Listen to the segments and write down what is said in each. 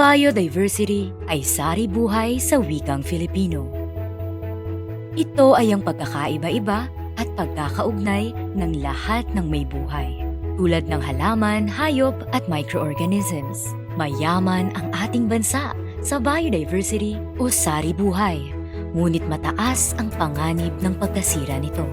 biodiversity ay sari buhay sa wikang Filipino. Ito ay ang pagkakaiba-iba at pagkakaugnay ng lahat ng may buhay. Tulad ng halaman, hayop at microorganisms. Mayaman ang ating bansa sa biodiversity o sari buhay. Ngunit mataas ang panganib ng pagkasira nito.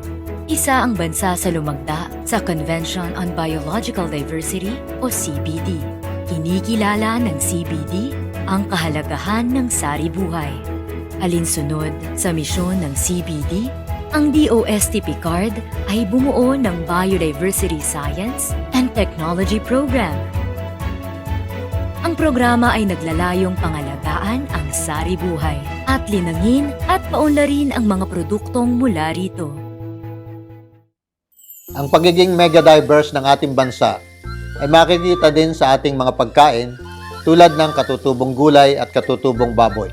Isa ang bansa sa lumagda sa Convention on Biological Diversity o CBD. Kinikilala ng CBD ang kahalagahan ng sari buhay. Alinsunod sa misyon ng CBD, ang DOST Picard ay bumuo ng Biodiversity Science and Technology Program. Ang programa ay naglalayong pangalagaan ang sari buhay at linangin at paunlarin ang mga produktong mula rito. Ang pagiging mega diverse ng ating bansa ay makikita din sa ating mga pagkain tulad ng katutubong gulay at katutubong baboy.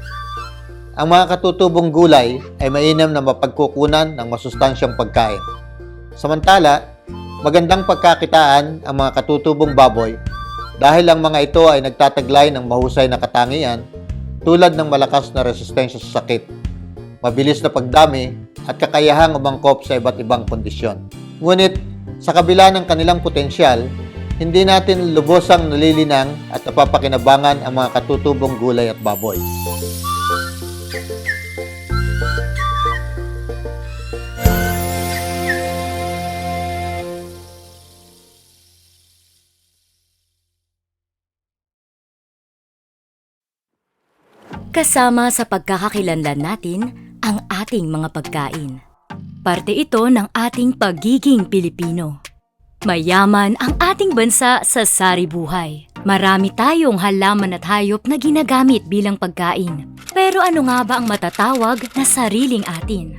Ang mga katutubong gulay ay mainam na mapagkukunan ng masustansyang pagkain. Samantala, magandang pagkakitaan ang mga katutubong baboy dahil ang mga ito ay nagtataglay ng mahusay na katangian tulad ng malakas na resistensya sa sakit, mabilis na pagdami at kakayahang umangkop sa iba't ibang kondisyon. Ngunit sa kabila ng kanilang potensyal, hindi natin lubosang nalilinang at napapakinabangan ang mga katutubong gulay at baboy. Kasama sa pagkakakilanlan natin ang ating mga pagkain. Parte ito ng ating pagiging Pilipino. Mayaman ang ating bansa sa sari buhay. Marami tayong halaman at hayop na ginagamit bilang pagkain. Pero ano nga ba ang matatawag na sariling atin?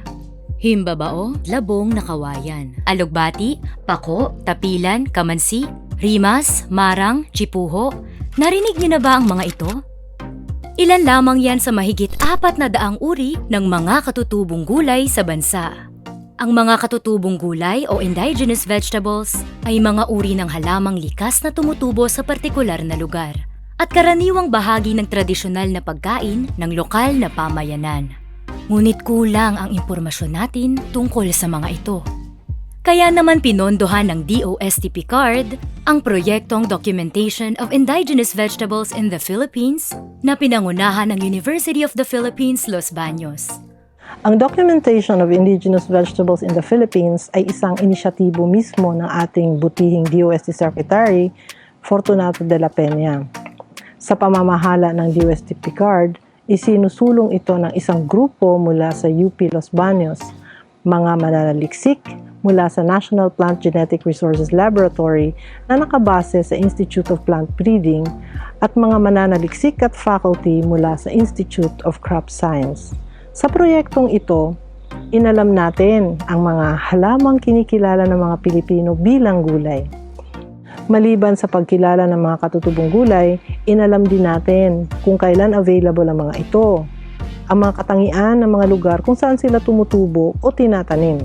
Himbabao, labong na kawayan. Alugbati, pako, tapilan, kamansi, rimas, marang, chipuho. Narinig niyo na ba ang mga ito? Ilan lamang yan sa mahigit apat na daang uri ng mga katutubong gulay sa bansa. Ang mga katutubong gulay o indigenous vegetables ay mga uri ng halamang likas na tumutubo sa partikular na lugar at karaniwang bahagi ng tradisyonal na pagkain ng lokal na pamayanan. Ngunit kulang ang impormasyon natin tungkol sa mga ito. Kaya naman pinondohan ng DOST Picard ang proyektong Documentation of Indigenous Vegetables in the Philippines na pinangunahan ng University of the Philippines, Los Baños. Ang Documentation of Indigenous Vegetables in the Philippines ay isang inisyatibo mismo ng ating butihing DOST Secretary, Fortunato de la Peña. Sa pamamahala ng DOST Picard, isinusulong ito ng isang grupo mula sa UP Los Baños, mga mananaliksik mula sa National Plant Genetic Resources Laboratory na nakabase sa Institute of Plant Breeding at mga mananaliksik at faculty mula sa Institute of Crop Science. Sa proyektong ito, inalam natin ang mga halamang kinikilala ng mga Pilipino bilang gulay. Maliban sa pagkilala ng mga katutubong gulay, inalam din natin kung kailan available ang mga ito, ang mga katangian ng mga lugar kung saan sila tumutubo o tinatanim,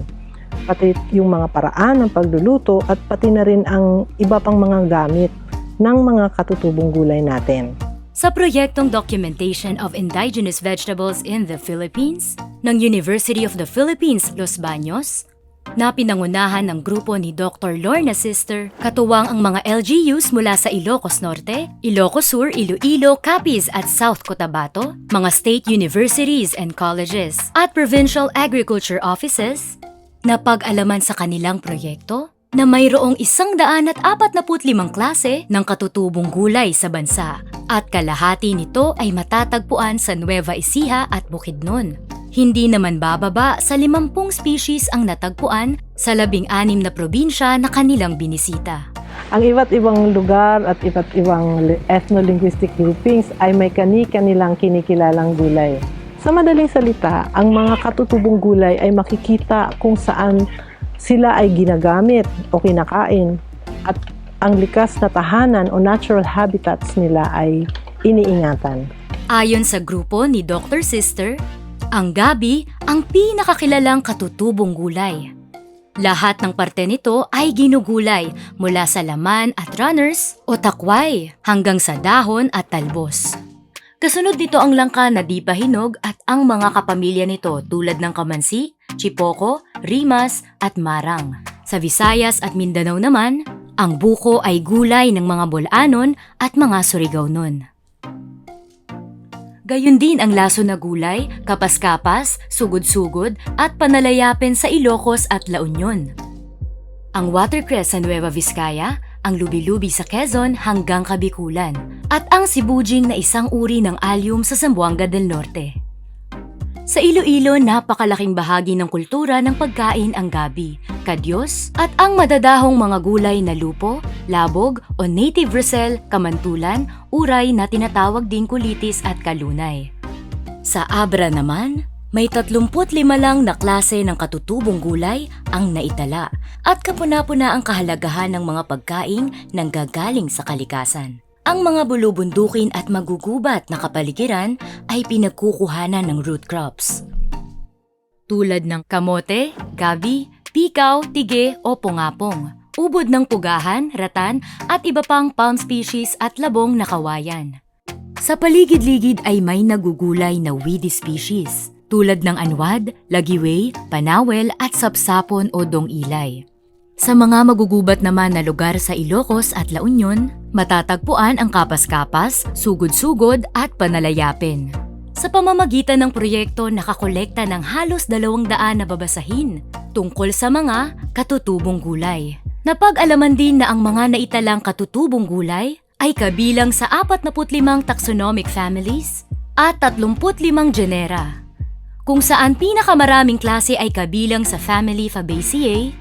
pati yung mga paraan ng pagluluto at pati na rin ang iba pang mga gamit ng mga katutubong gulay natin. Sa proyektong Documentation of Indigenous Vegetables in the Philippines ng University of the Philippines, Los Baños, na pinangunahan ng grupo ni Dr. Lorna Sister, katuwang ang mga LGUs mula sa Ilocos Norte, Ilocos Sur, Iloilo, Capiz at South Cotabato, mga state universities and colleges, at provincial agriculture offices, na pag-alaman sa kanilang proyekto na mayroong isang daan at apat limang klase ng katutubong gulay sa bansa at kalahati nito ay matatagpuan sa Nueva Ecija at Bukidnon. Hindi naman bababa sa 50 species ang natagpuan sa labing anim na probinsya na kanilang binisita. Ang iba't ibang lugar at iba't ibang li- ethno-linguistic groupings ay may kani-kanilang kinikilalang gulay. Sa madaling salita, ang mga katutubong gulay ay makikita kung saan sila ay ginagamit o kinakain at ang likas na tahanan o natural habitats nila ay iniingatan. Ayon sa grupo ni Dr. Sister, ang gabi ang pinakakilalang katutubong gulay. Lahat ng parte nito ay ginugulay mula sa laman at runners o takway hanggang sa dahon at talbos. Kasunod nito ang langka na di pa hinog at ang mga kapamilya nito tulad ng kamansi, chipoko, rimas at marang. Sa Visayas at Mindanao naman, ang buko ay gulay ng mga bolanon at mga Surigao nun. Gayun din ang laso na gulay, kapas-kapas, sugod-sugod at panalayapin sa Ilocos at La Union. Ang watercress sa Nueva Vizcaya, ang lubi-lubi sa Quezon hanggang Kabikulan, at ang sibujing na isang uri ng allium sa Zamboanga del Norte. Sa Iloilo, napakalaking bahagi ng kultura ng pagkain ang gabi, kadyos, at ang madadahong mga gulay na lupo, labog o native rosel, kamantulan, uray na tinatawag ding kulitis at kalunay. Sa Abra naman, may 35 lang na klase ng katutubong gulay ang naitala at kapuna-puna ang kahalagahan ng mga pagkain nang gagaling sa kalikasan. Ang mga bulubundukin at magugubat na kapaligiran ay pinagkukuhanan ng root crops. Tulad ng kamote, gabi, pikaw, tige o pungapong, ubod ng pugahan, ratan at iba pang palm species at labong na kawayan. Sa paligid-ligid ay may nagugulay na weedy species tulad ng anwad, lagiway, panawel at sapsapon o dong-ilay. Sa mga magugubat naman na lugar sa Ilocos at La Union, matatagpuan ang kapas-kapas, sugod-sugod at panalayapin. Sa pamamagitan ng proyekto, nakakolekta ng halos dalawang daan na babasahin tungkol sa mga katutubong gulay. Napag-alaman din na ang mga naitalang katutubong gulay ay kabilang sa 45 taxonomic families at 35 genera, kung saan pinakamaraming klase ay kabilang sa family Fabaceae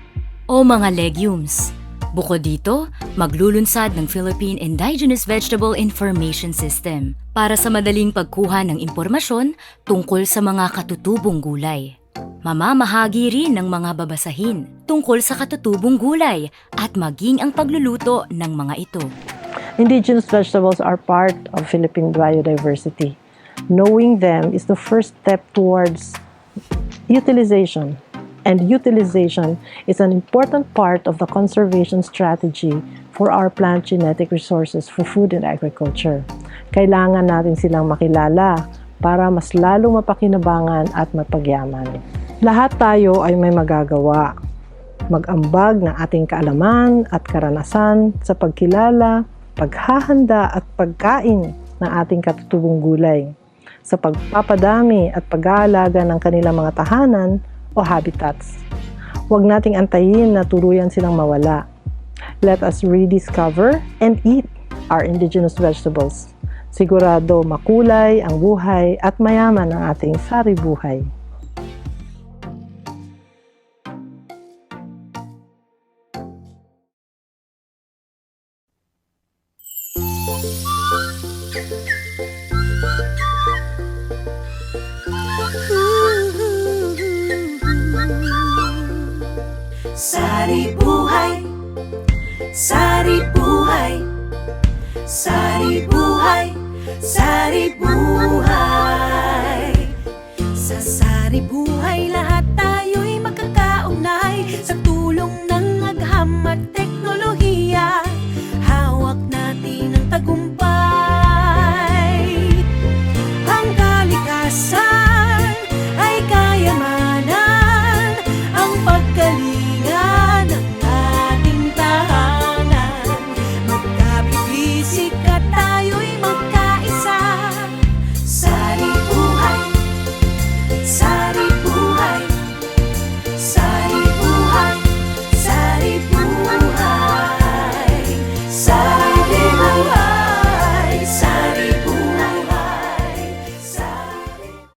o mga legumes. Bukod dito, maglulunsad ng Philippine Indigenous Vegetable Information System para sa madaling pagkuha ng impormasyon tungkol sa mga katutubong gulay. Mamamahagi rin ng mga babasahin tungkol sa katutubong gulay at maging ang pagluluto ng mga ito. Indigenous vegetables are part of Philippine biodiversity. Knowing them is the first step towards utilization. And utilization is an important part of the conservation strategy for our plant genetic resources for food and agriculture. Kailangan natin silang makilala para mas lalo mapakinabangan at mapagyaman. Lahat tayo ay may magagawa. Mag-ambag ng ating kaalaman at karanasan sa pagkilala, paghahanda at pagkain ng ating katutubong gulay sa pagpapadami at pag-aalaga ng kanilang mga tahanan o habitats. Huwag nating antayin na tuluyan silang mawala. Let us rediscover and eat our indigenous vegetables. Sigurado makulay ang buhay at mayaman ang ating sari buhay. Sari buhay, sari buhay, sari buhay, sari buhay. Sa sari buhay lahat tayo'y magkakaunay sa tulong ng agham at teknolohiya. Hawak natin ang tagumpay